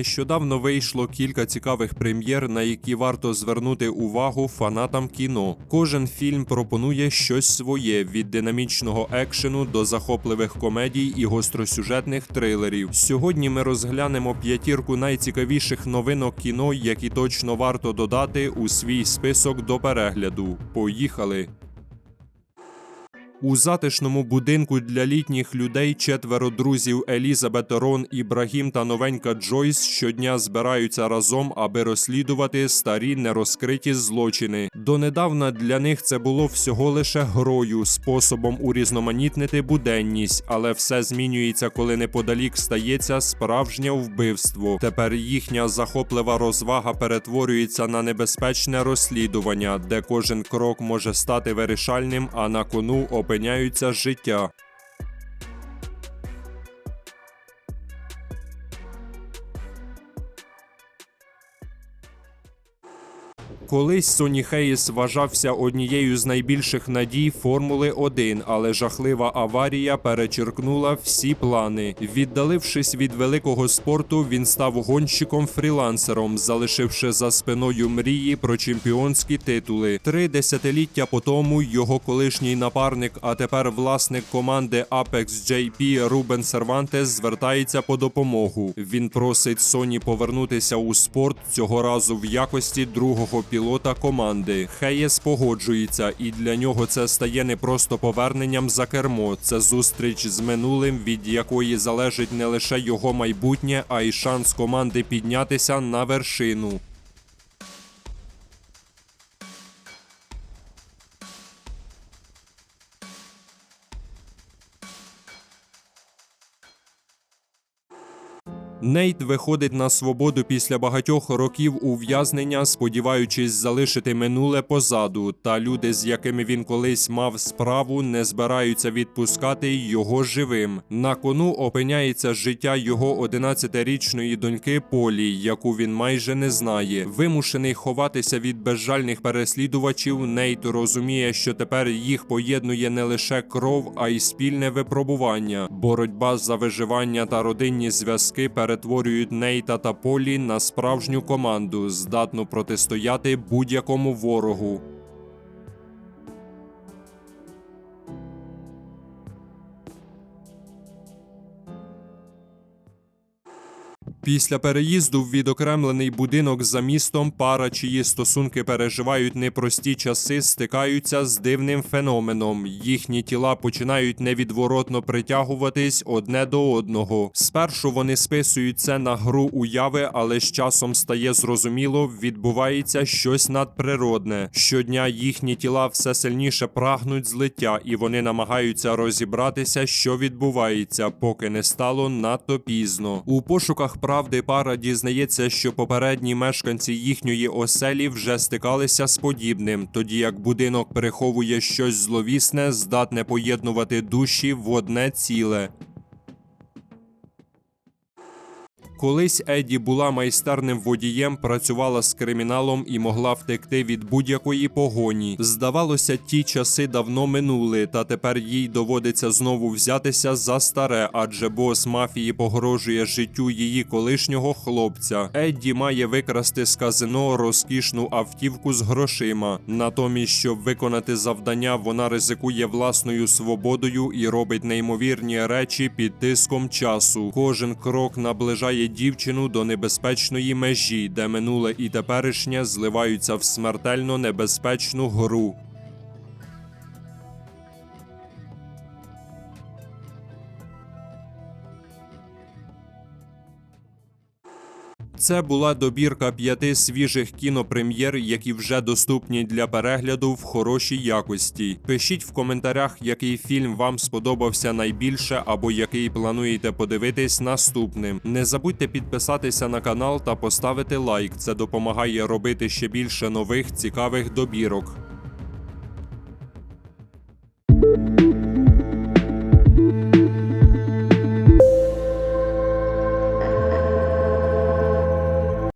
Нещодавно вийшло кілька цікавих прем'єр, на які варто звернути увагу фанатам кіно. Кожен фільм пропонує щось своє від динамічного екшену до захопливих комедій і гостросюжетних трилерів. Сьогодні ми розглянемо п'ятірку найцікавіших новинок кіно, які точно варто додати у свій список до перегляду. Поїхали! У затишному будинку для літніх людей четверо друзів Елізабет Рон, Ібрагім та новенька Джойс щодня збираються разом, аби розслідувати старі нерозкриті злочини. Донедавна для них це було всього лише грою, способом урізноманітнити буденність, але все змінюється, коли неподалік стається справжнє вбивство. Тепер їхня захоплива розвага перетворюється на небезпечне розслідування, де кожен крок може стати вирішальним, а на кону опиняються життя. Колись Соні Хейс вважався однією з найбільших надій Формули 1, але жахлива аварія перечеркнула всі плани. Віддалившись від великого спорту, він став гонщиком-фрілансером, залишивши за спиною мрії про чемпіонські титули. Три десятиліття по тому його колишній напарник, а тепер власник команди Apex JP Рубен Сервантес звертається по допомогу. Він просить Соні повернутися у спорт цього разу в якості другого пілота команди. Хеєс погоджується, і для нього це стає не просто поверненням за кермо. Це зустріч з минулим, від якої залежить не лише його майбутнє, а й шанс команди піднятися на вершину. Нейт виходить на свободу після багатьох років ув'язнення, сподіваючись залишити минуле позаду. Та люди, з якими він колись мав справу, не збираються відпускати його живим. На кону опиняється життя його 11-річної доньки Полі, яку він майже не знає. Вимушений ховатися від безжальних переслідувачів. Нейт розуміє, що тепер їх поєднує не лише кров, а й спільне випробування. Боротьба за виживання та родинні зв'язки перетворюють Нейта та Полі на справжню команду, здатну протистояти будь-якому ворогу. Після переїзду в відокремлений будинок за містом пара, чиї стосунки переживають непрості часи, стикаються з дивним феноменом. Їхні тіла починають невідворотно притягуватись одне до одного. Спершу вони списують це на гру уяви, але з часом стає зрозуміло, відбувається щось надприродне. Щодня їхні тіла все сильніше прагнуть злиття, і вони намагаються розібратися, що відбувається, поки не стало надто пізно. У пошуках правди пара дізнається, що попередні мешканці їхньої оселі вже стикалися з подібним, тоді як будинок переховує щось зловісне, здатне поєднувати душі в одне ціле. Колись Еді була майстерним водієм, працювала з криміналом і могла втекти від будь-якої погоні. Здавалося, ті часи давно минули, та тепер їй доводиться знову взятися за старе, адже бос мафії погрожує життю її колишнього хлопця. Едді має викрасти з казино розкішну автівку з грошима. Натомість, щоб виконати завдання, вона ризикує власною свободою і робить неймовірні речі під тиском часу. Кожен крок наближає дівчину до небезпечної межі, де минуле і теперішнє зливаються в смертельно небезпечну гру. Це була добірка п'яти свіжих кінопрем'єр, які вже доступні для перегляду в хорошій якості. Пишіть в коментарях, який фільм вам сподобався найбільше, або який плануєте подивитись наступним. Не забудьте підписатися на канал та поставити лайк. Це допомагає робити ще більше нових цікавих добірок.